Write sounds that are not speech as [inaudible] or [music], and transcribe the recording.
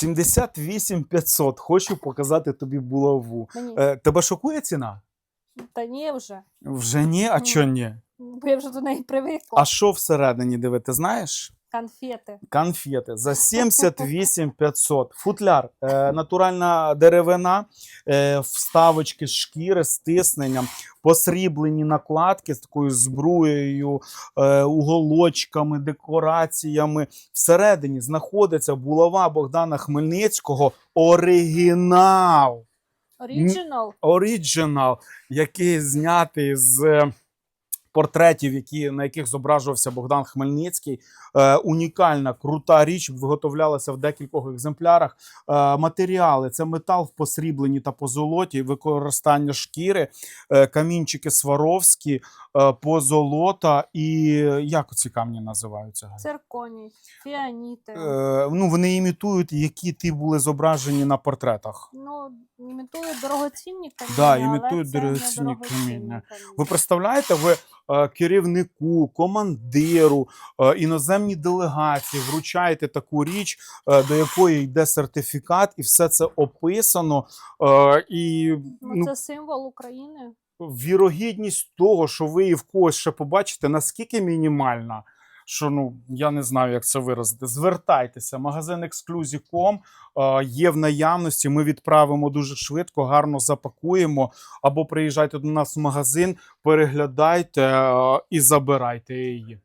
78 500. Хочу показати тобі булаву. Мені Е, тебе шокує ціна? та ні вже. Вже ні, а чого ні? Бо я вже до неї привикла. А що всередині диви, ти знаєш? Конфети. Конфети за [laughs] 78 500. Футляр, е, натуральна деревина, е, вставочки з шкіри з тисненням, посріблені накладки з такою збруєю, е, уголочками, декораціями. Всередині знаходиться булава Богдана Хмельницького. Оригінал. Оріджинал. Оригінал, який знятий з е, портретів, які, на яких зображувався Богдан Хмельницький. Е, унікальна, крута річ, виготовлялася в декількох екземплярах. Е, матеріали це метал в посрібленні та позолоті, використання шкіри, е, камінчики Сваровські, е, позолота і як ці камні називаються? Цирконій, фіаніти. Е, ну, вони імітують, які ті були зображені на портретах. Ну, імітують дорогоцінні каміння. Да, імітують дорогоцінні дорогоцінні каміння. Ви представляєте, ви керівнику, командиру, іноземні іноземній делегації вручаєте таку річ, е, до якої йде сертифікат, і все це описано. Е, і Ну, ну, це символ України. вірогідність того, що ви і в когось ще побачите, наскільки мінімальна. Що ну я не знаю, як це виразити. Звертайтеся, магазин Exclusive.com е, є в наявності. Ми відправимо дуже швидко, гарно запакуємо. Або приїжджайте до нас в магазин, переглядайте е, і забирайте її.